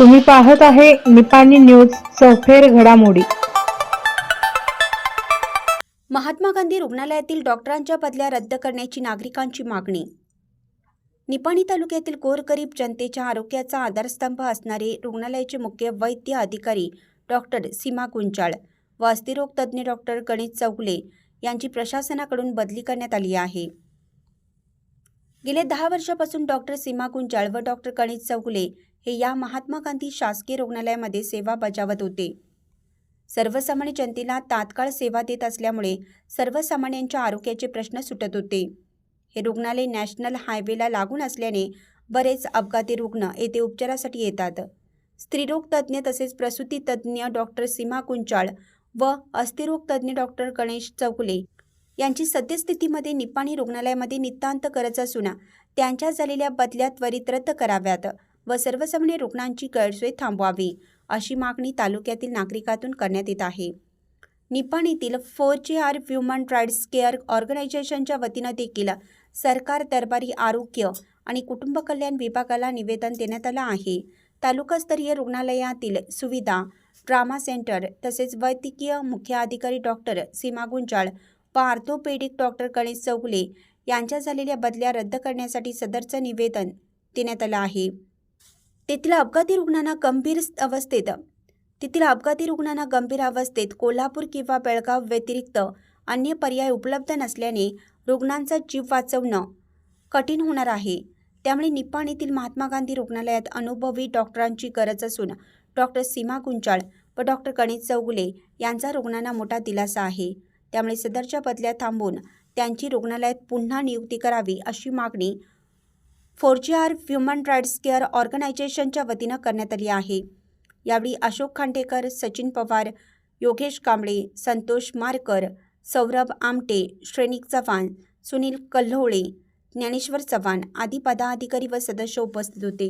तुम्ही पाहत आहे निपाणी न्यूज चौफेर घडामोडी. महात्मा गांधी रुग्णालयातील डॉक्टरांच्या बदल्या रद्द करण्याची नागरिकांची मागणी. निपाणी तालुक्यातील गोरगरीब जनतेच्या आरोग्याचा आधारस्तंभ असणारे रुग्णालयाचे मुख्य वैद्य अधिकारी डॉक्टर सीमा गुंचाळ व अस्थिरोग तज्ज्ञ डॉक्टर गणेश चौगुले यांची प्रशासनाकडून बदली करण्यात आली आहे. गेल्या दहा वर्षापासून डॉक्टर सीमा गुंजाळ व डॉक्टर गणेश चौगुले हे या महात्मा गांधी शासकीय रुग्णालयामध्ये सेवा बजावत होते. सर्वसामान्य जनतेला तात्काळ सेवा देत असल्यामुळे सर्वसामान्यांच्या आरोग्याचे प्रश्न सुटत होते. हे रुग्णालय नॅशनल हायवेला लागून असल्याने बरेच अपघाती रुग्ण येथे उपचारासाठी येतात. स्त्रीरोग तज्ज्ञ तसेच प्रसूती तज्ज्ञ डॉक्टर सीमा कुंचाळ व अस्थिरोग तज्ज्ञ डॉक्टर गणेश चौकुले यांची सद्यस्थितीमध्ये निपाणी रुग्णालयामध्ये नितांत गरज असून त्यांच्या झालेल्या बदल्या त्वरित रद्द कराव्यात. व सर्वसामान्य रुग्णांची गैरसोय थांबवावी अशी मागणी तालुक्यातील नागरिकातून करण्यात येत आहे. निपाणीतील four G R human rights care ऑर्गनायझेशनच्या वतीनं देखील सरकार दरबारी आरोग्य आणि कुटुंब कल्याण विभागाला निवेदन देण्यात आलं आहे. तालुकास्तरीय रुग्णालयातील सुविधा ट्रामा सेंटर तसेच वैद्यकीय मुख्य अधिकारी डॉक्टर सीमा गुंजाळ व आर्थोपेडिक डॉक्टर गणेश चौगुले यांच्या झालेल्या बदल्या रद्द करण्यासाठी सदरचं निवेदन देण्यात आलं आहे. तेथील अपघाती रुग्णांना गंभीर अवस्थेत तेथील अपघाती रुग्णांना गंभीर अवस्थेत कोल्हापूर किंवा बेळगाव व्यतिरिक्त अन्य पर्याय उपलब्ध नसल्याने रुग्णांचा जीव वाचवणं कठीण होणार आहे. त्यामुळे निपाण येथील महात्मा गांधी रुग्णालयात अनुभवी डॉक्टरांची गरज असून डॉक्टर सीमा गुंचाळ व डॉक्टर गणेश चौगुले यांचा रुग्णांना मोठा दिलासा आहे. त्यामुळे सदरच्या बदल्या थांबून त्यांची रुग्णालयात पुन्हा नियुक्ती करावी अशी मागणी फोर ह्युमन राईट्स केअर ऑर्गनायझेशनच्या वतीनं करण्यात आली आहे. यावेळी अशोक खांडेकर सचिन पवार योगेश कांबळे संतोष मारकर सौरभ आमटे श्रेणिक चव्हाण सुनील कल्होळे ज्ञानेश्वर चव्हाण आदी पदाधिकारी व सदस्य उपस्थित होते.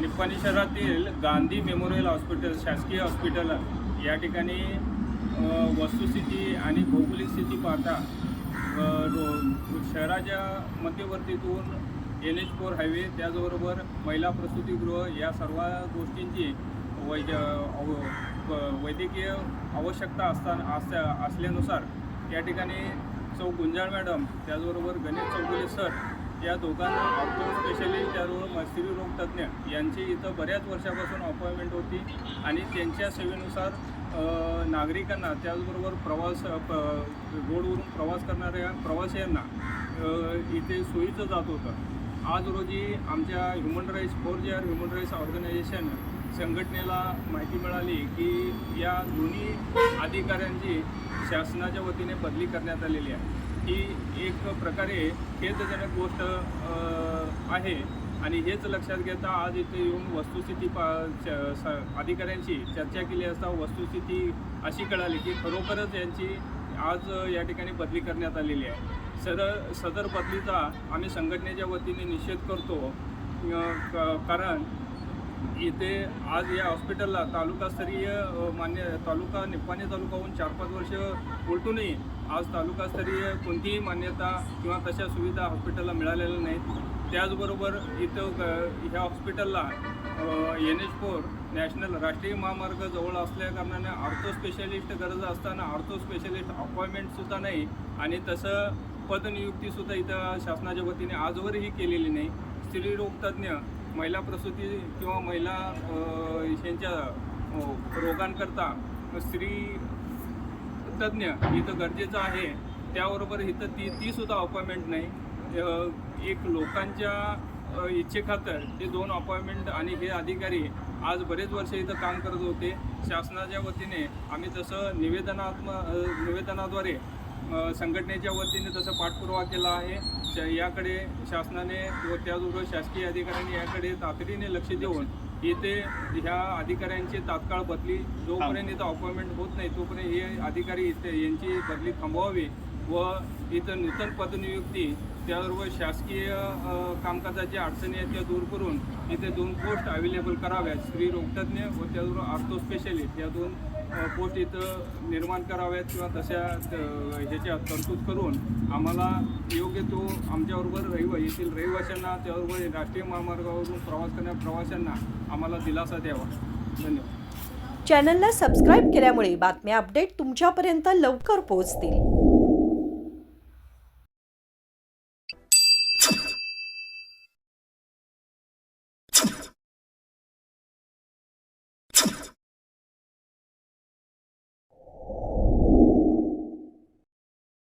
निप्पाणी शहरातील गांधी मेमोरियल हॉस्पिटल शासकीय हॉस्पिटल या ठिकाणी वस्तुस्थिती आणि भौगोलिक स्थिती पाहता शहराच्या मध्यवर्तीतून एन एच फोर हायवे त्याचबरोबर महिला प्रसूतीगृह या सर्व गोष्टींची वैद्य अव- वैद्यकीय आवश्यकता असताना असल्या असल्यानुसार या ठिकाणी चौ गुंजाळ मॅडम त्याचबरोबर गणेश चौगुले सर या दोघांना ऑर्थो स्पेशलिस्ट त्याचबरोबर स्त्रीरोग तज्ज्ञ यांची इथं बऱ्याच वर्षापासून अपॉइंटमेंट होती आणि त्यांच्या सेवेनुसार नागरिकांना त्याचबरोबर प्रवास प- रोडवरून प्रवास करणाऱ्या प्रवाशांना इथे सोयीचं जात होतं. आज रोजी आमच्या human rights four G R human rights organisation संघटनेला माहिती मिळाली की या दोन्ही अधिकाऱ्यांची शासनाच्या वतीने बदली करण्यात आलेली आहे. ही एक प्रकारे खेदजनक गोष्ट आहे आणि हेच लक्षात घेता आज इथे येऊन वस्तुस्थिती पा च- स- अधिकाऱ्यांशी चर्चा केली असता वस्तुस्थिती अशी कळाली की खरोखरच यांची आज या ठिकाणी बदली करण्यात आलेली आहे. सदर सदर बदलीचा आम्ही संघटनेच्या वतीने निषेध करतो. क- कारण इथे आज या हॉस्पिटलला तालुकास्तरीय मान्य तालुका निप्पाणी तालुकाहून चार पाच वर्ष उलटूनही आज तालुकास्तरीय कोणतीही मान्यता किंवा तशा सुविधा हॉस्पिटलला मिळालेल्या नाहीत. त्याचबरोबर इथं ग- ह्या हॉस्पिटलला एन एच फोर नॅशनल राष्ट्रीय महामार्ग जवळ असल्या कारणाने आर्थो स्पेशलिस्ट गरज असताना आर्थो स्पेशलिस्ट अपॉइंटमेंटसुद्धा नाही आणि तसं पदनियुक्तीसुद्धा इथं शासनाच्या वतीने आजवरही केलेली नाही. स्त्री रोगतज्ज्ञ महिला प्रसूती किंवा महिला यांच्या रोगांकरता स्त्री तज्ज्ञ इथं गरजेचं आहे. त्याबरोबर इथं ती तीसुद्धा अपॉइंटमेंट नाही. एक लोकांच्या इच्छेखातर ते दोन अपॉइंटमेंट आणि हे अधिकारी आज बरेच वर्ष इथं काम करत होते. शासनाच्या वतीने आम्ही जसं निवेदनात्म निवेदनाद्वारे संघटनेच्या वतीने तसं पाठपुरावा केला आहे. याकडे शासनाने व त्याचबरोबर शासकीय अधिकाऱ्यांनी याकडे तातडीने लक्ष देऊन इथे ह्या अधिकाऱ्यांची तात्काळ बदली जोपर्यंत इथं अपॉइंटमेंट होत नाही तोपर्यंत हे अधिकारी इथे यांची बदली थांबवावी व इथं नूतन पदनियुक्ती त्याबरोबर शासकीय कामकाजाच्या अडचणी आहेत त्या दूर करून इथे दोन पोस्ट अवेलेबल कराव्यात. स्त्री रोगतज्ञ व त्याचबरोबर आर्थो स्पेशलिस्ट या दोन पोस्ट इथं निर्माण कराव्यात किंवा तशा ह्याच्या तरतूद करून आम्हाला योग्य तो आमच्याबरोबर रहिवा येथील रहिवाशांना त्याबरोबर राष्ट्रीय महामार्गावरून प्रवास करणाऱ्या प्रवाशांना आम्हाला दिलासा द्यावा. धन्यवाद. चॅनलला सबस्क्राईब केल्यामुळे बातम्या अपडेट तुमच्यापर्यंत लवकर पोहोचतील.